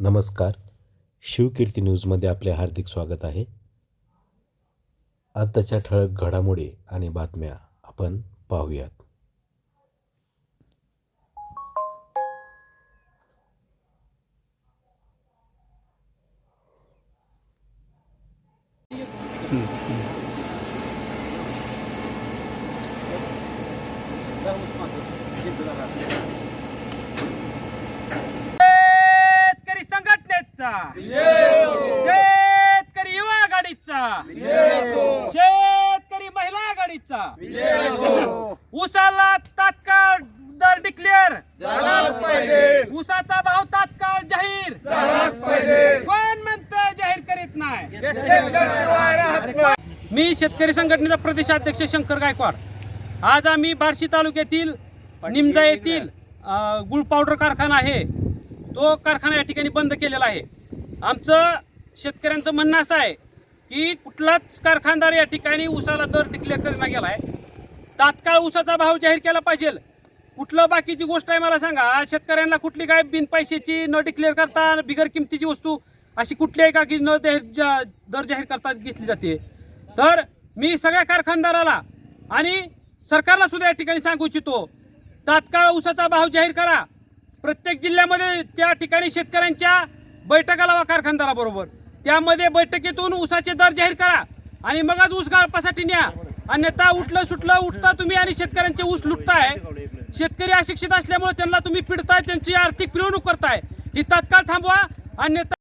नमस्कार. शिवकीर्ती न्यूजमध्ये आपले हार्दिक स्वागत आहे. आत्ताच्या ठळक घडामोडी आणि बातम्या आपण पाहूयात. शेतकरी युवा आघाडीचा. शेतकरी महिला आघाडीचा. ऊसाला तात्काळ दर डिक्लेअर ऊसाचा भाव तात्काळ जाहीर. कोण म्हणतंय जाहीर करीत नाही? मी शेतकरी संघटनेचा प्रदेशाध्यक्ष शंकर गायकवाड. आज आम्ही बार्शी तालुक्यातील निमजा येथील गुळ पावडर कारखाना आहे. तो कारखाना या ठिकाणी बंद केलेला आहे. आमचं शेतकऱ्यांचं म्हणणं असं आहे की कुठलाच कारखानदार या ठिकाणी ऊसाला दर डिक्लेअर करण्यात गेला आहे तात्काळ ऊसाचा भाव जाहीर केला पाहिजे. कुठलं बाकीची गोष्ट आहे मला सांगा. शेतकऱ्यांना कुठली काय बिन पैशाची न डिक्लेअर करता बिगर किमतीची वस्तू अशी कुठली आहे का की न जाहीर जा- दर जाहीर करता घेतली जाते. तर मी सगळ्या कारखानदाराला आणि सरकारला सुद्धा या ठिकाणी सांगू इच्छितो तात्काळ ऊसाचा भाव जाहीर करा. प्रत्येक जिल्ह्यामध्ये त्या ठिकाणी शेतकऱ्यांच्या बैठका लावा कारखानदाराबरोबर. त्यामध्ये बैठकीतून ऊसाचे दर जाहीर करा आणि मगच ऊस गाळपासाठी न्या. अन्यथा उठलं सुटलं उठता तुम्ही आणि शेतकऱ्यांचे ऊस लुटताय. शेतकरी अशिक्षित असल्यामुळे त्यांना तुम्ही पिडताय त्यांची आर्थिक पिळवणूक करताय. ही तात्काळ थांबवा. अन्यथा